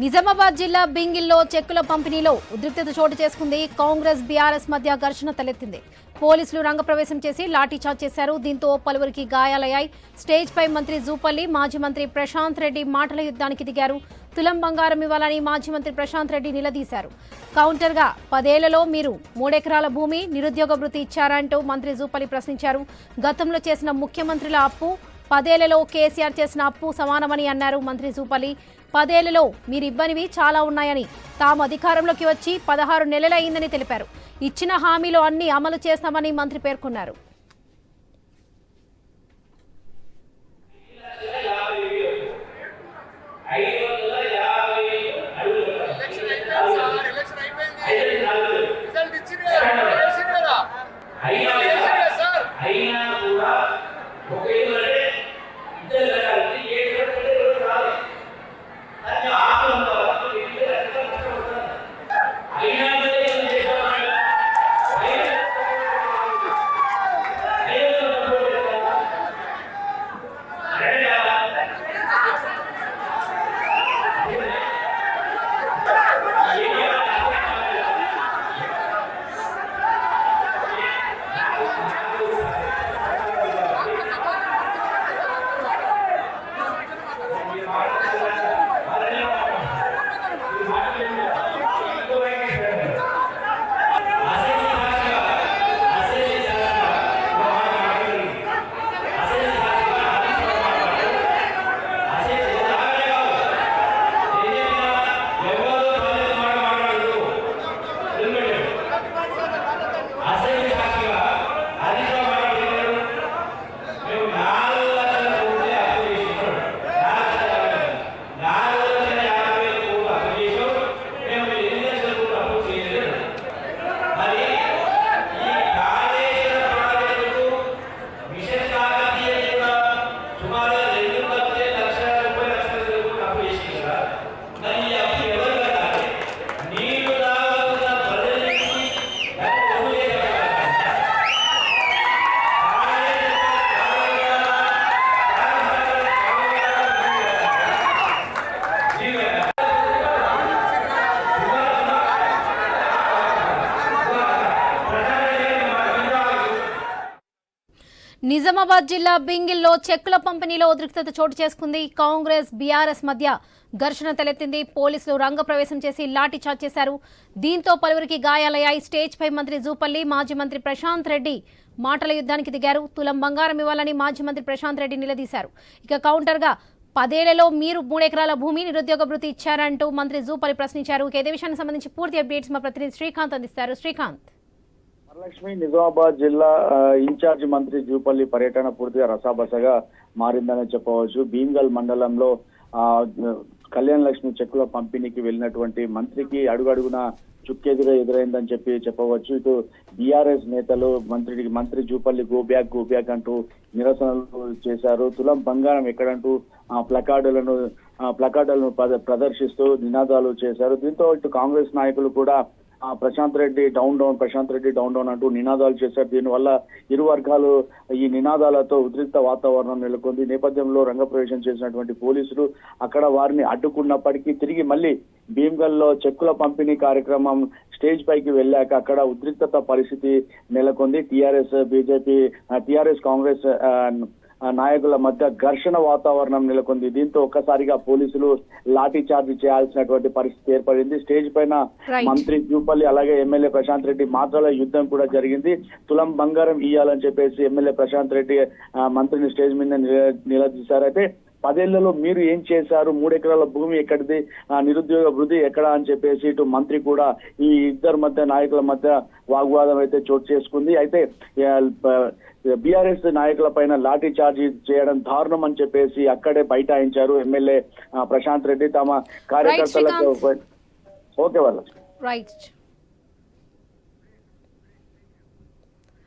నిజామాబాద్ జిల్లా బింగిల్లో చెక్కుల పంపిణీలో ఉద్రిక్తత చోటు చేసుకుంది. కాంగ్రెస్ బీఆర్ఎస్ మధ్య ఘర్షణ తలెత్తింది. పోలీసులు రంగప్రవేశం చేసి లాఠీచార్జ్ చేశారు. దీంతో పలువురికి గాయాలయ్యాయి. స్టేజ్పై మంత్రి జూపల్లి మాజీ మంత్రి ప్రశాంత్ రెడ్డి మాటల యుద్ధానికి దిగారు. తులం బంగారం ఇవ్వాలని మాజీ మంత్రి ప్రశాంత్ రెడ్డి నిలదీశారు. కౌంటర్గా పదేళ్ళలో మీరు మూడెకరాల భూమి నిరుద్యోగ వృత్తి ఇచ్చారంటూ మంత్రి జూపల్లి ప్రశ్నించారు. గతంలో చేసిన ముఖ్యమంత్రుల అప్పు పదేళ్ళలో కేసీఆర్ చేసిన అప్పు సమానమని అన్నారు మంత్రి జూపల్లి పదేళ్ళలో మీరు ఇవ్వనివి చాలా ఉన్నాయని తాము అధికారంలోకి వచ్చి పదహారు నెలలయ్యిందని తెలిపారు ఇచ్చిన హామీలు అన్ని అమలు చేస్తామని మంత్రి పేర్కొన్నారు రిజల్ట్ నిజామాబాద్ జిల్లా బింగిల్లో చెక్కుల పంపిణీలో ఉద్రిక్తత చోటు చేసుకుంది. కాంగ్రెస్ బీఆర్ఎస్ మధ్య ఘర్షణ తలెత్తింది. పోలీసులు రంగప్రవేశం చేసి లాఠీఛార్జ్ చేశారు. దీంతో పలువురికి గాయాలయ్యాయి. స్టేజ్ పై మంత్రి జూపల్లి మాజీ మంత్రి ప్రశాంత్ రెడ్డి మాటల యుద్ధానికి దిగారు. తులం బంగారం ఇవ్వాలని మాజీ మంత్రి ప్రశాంత్ రెడ్డి నిలదీశారు. ఇక కౌంటర్గా పదేళ్ళలో మీరు మూడెకరాల భూమి నిరుద్యోగ భృతి ఇచ్చారంటూ మంత్రి జూపల్లి ప్రశ్నించారు. ఇక ఇదే విషయానికి సంబంధించి పూర్తి అప్డేట్స్ మా ప్రతినిధి శ్రీకాంత్ అందిస్తారు. శ్రీకాంత్. వరలక్ష్మి నిజామాబాద్ జిల్లా ఇన్ఛార్జ్ మంత్రి జూపల్లి పర్యటన పూర్తిగా రసాబసగా మారిందని చెప్పవచ్చు. భీమ్గల్ మండలంలో ఆ కళ్యాణ్ లక్ష్మి చెక్కుల పంపిణీకి వెళ్ళినటువంటి మంత్రికి అడుగడుగున చుక్కెదురే ఎదురైందని చెప్పి చెప్పవచ్చు. ఇటు బీఆర్ఎస్ నేతలు మంత్రికి మంత్రి జూపల్లి గోబ్యాక్ గోబ్యాక్ అంటూ నిరసనలు చేశారు. తులం బంగారం ఎక్కడంటూ ఆ ప్లకార్డులను ప్లకార్డులను ప్రద- ప్రదర్శిస్తూ నినాదాలు చేశారు. దీంతో ఇటు కాంగ్రెస్ నాయకులు కూడా Prashanth Reddy down down Prashanth Reddy down down అంటూ నినాదాలు చేశారు. దీనివల్ల ఇరు వర్గాలు ఈ నినాదాలతో ఉద్రిక్త వాతావరణం నెలకొంది. నేపథ్యంలో రంగప్రవేశం చేసినటువంటి పోలీసులు అక్కడ వారిని అడ్డుకున్నప్పటికీ తిరిగి మళ్ళీ భీమ్గల్లో చెక్కుల పంపిణీ కార్యక్రమం స్టేజ్ పైకి వెళ్ళాక అక్కడ ఉద్రిక్తత పరిస్థితి నెలకొంది. టీఆర్ఎస్ బీజేపీ టీఆర్ఎస్ కాంగ్రెస్ నాయకుల మధ్య ఘర్షణ వాతావరణం నెలకొంది. దీంతో ఒక్కసారిగా పోలీసులు లాఠీ చార్జ్ చేయాల్సినటువంటి పరిస్థితి ఏర్పడింది. స్టేజ్ పైన. మంత్రి జూపల్లి అలాగే ఎమ్మెల్యే ప్రశాంత్ రెడ్డి మాటల యుద్ధం కూడా జరిగింది. తులం బంగారం ఇయ్యాలని చెప్పేసి ఎమ్మెల్యే ప్రశాంత్ రెడ్డి మంత్రిని స్టేజ్ మీద నిల- నిలదీశారు. అయితే పదేళ్ళలో మీరు ఏం చేశారు? మూడెకరాల భూమి ఎక్కడిది? నిరుద్యోగ వృద్ధి ఎక్కడ అని చెప్పేసి ఇటు మంత్రి కూడా ఈ ఇద్దరు మధ్య నాయకుల మధ్య వాగ్వాదం అయితే చోటు చేసుకుంది. అయితే బీఆర్ఎస్ నాయకుల పైన లాఠీ చార్జీ చేయడం దారుణం అని చెప్పేసి అక్కడే బైఠాయించారు ఎమ్మెల్యే ప్రశాంత్ రెడ్డి తమ కార్యకర్తలకు ఓకే వాళ్ళ రైట్